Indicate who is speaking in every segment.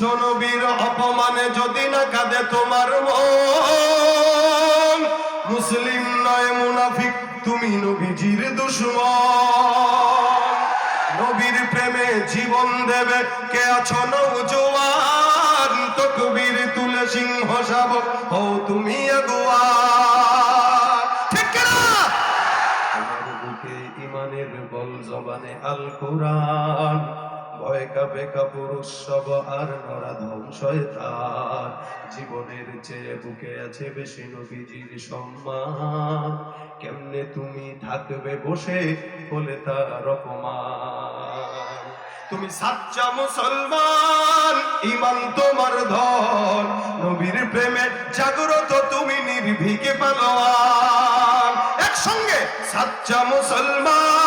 Speaker 1: বিশ্বনবীর অপমানে যদি না কাঁদে তোমার মন, মুসলিম নয়, মুনাফিক, তুমি নবীজির দুশ্মন। নবীর প্রেমে জীবন দেবে, কে আছো নৌজওয়ান তকবীর তুলে সিংহ শাবক হও তুমি আগুয়া ইমানের বল জবানে আল কোরআন ভয় কাপে কাপুরুষ সব আর নরাধম শয়তান। জীবনের চেয়ে বুকে আছে বেশি নবীজির সম্মান। কেমনে তুমি থাকবে বসে বলে তার অপমান? তুমি সাচ্চা মুসলমান, ইমান তোমার ধন। নবীর প্রেমে জাগ্রত তুমি নির্ভীকে পালোয়ান। একসঙ্গে সাচ্চা মুসলমান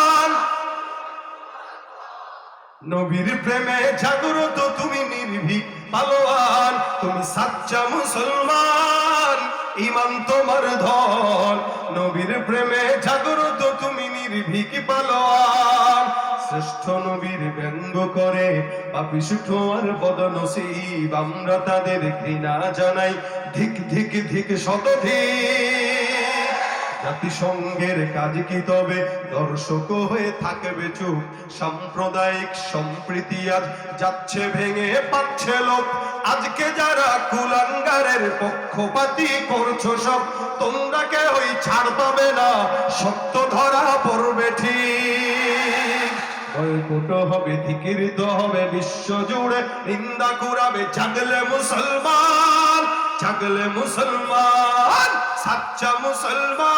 Speaker 1: নবীর প্রেমে জাগ্রত তুমি নির্ভীক, পালোয়ান। তুমি সাচ্চা মুসলমান, ইমান তোমার ধন। নবীর প্রেমে জাগ্রত তুমি নির্ভীক, পালোয়ান। শ্রেষ্ঠ নবীর ব্যঙ্গ করে পাপিষ্ঠ আর বদনসিব। আমরা তাদের ঘৃণা জানাই, ধিক ধিক ধিক শতধিক জাতিসংঘের কাজ কি তবে? দর্শক হয়ে থাকবে চুপ। সাম্প্রদায়িক সম্প্রীতি আজ যাচ্ছে ভেঙে পাচ্ছে লোক আজকে যারা কুলাঙ্গারের পক্ষপাতি করছ সব, তোমরা কেউই ছাড় পাবে না। সত্য ধরা পড়বে ঠিক। বয়কট হবে ধিকিরিত হবে, বিশ্ব নিন্দা কুরাবে জাগলে মুসলমান জাগলে মুসলমান, সাচ্চা মুসলমান।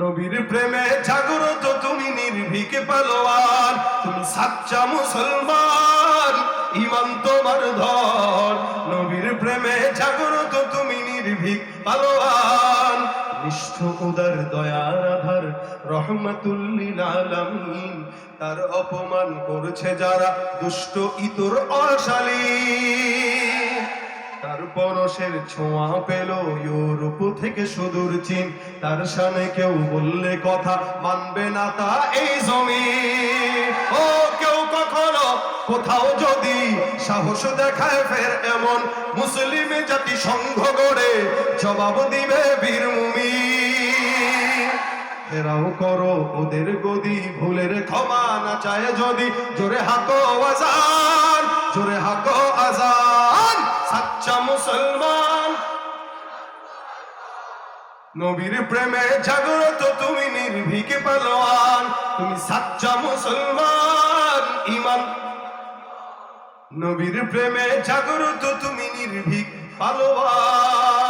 Speaker 1: নবীর প্রেমে জাগ্রত তুমি নির্ভীক পালোয়ান। তুমি সাচ্চা মুসলমান ইমান তোমার ধর নবীর প্রেমে জাগ্রত তুমি নির্ভীক পালোয়ান। নিষ্ঠ উদার দয়ার আধার রহমতুল্লিল আলামিন। তার অপমান করছে যারা দুষ্ট, ইতর অশালী তার পরশের ছোঁয়া পেল। ইউরোপ থেকে সুদূর চীন, তার সামনে কেউ বললে কথা মানবে না তা এই জমি ও কেউ কখনো কোথাও যদি সাহস দেখায়, ফের এমন মুসলিম জাতি সংঘ গড়ে জবাব দিবে বীরভূমি ফেরাও করো ওদের গদি, ভুলের ক্ষমা না চায় যদি। জোরে হাকো আজান, জোরে হাকো আজান। মুসলমান। নবীর প্রেমে জাগ্রত তুমি নির্ভীক পালোয়ান। তুমি সাচ্চা মুসলমান, ইমান। নবীর প্রেমে জাগ্রত তুমি নির্ভীক পালোয়ান।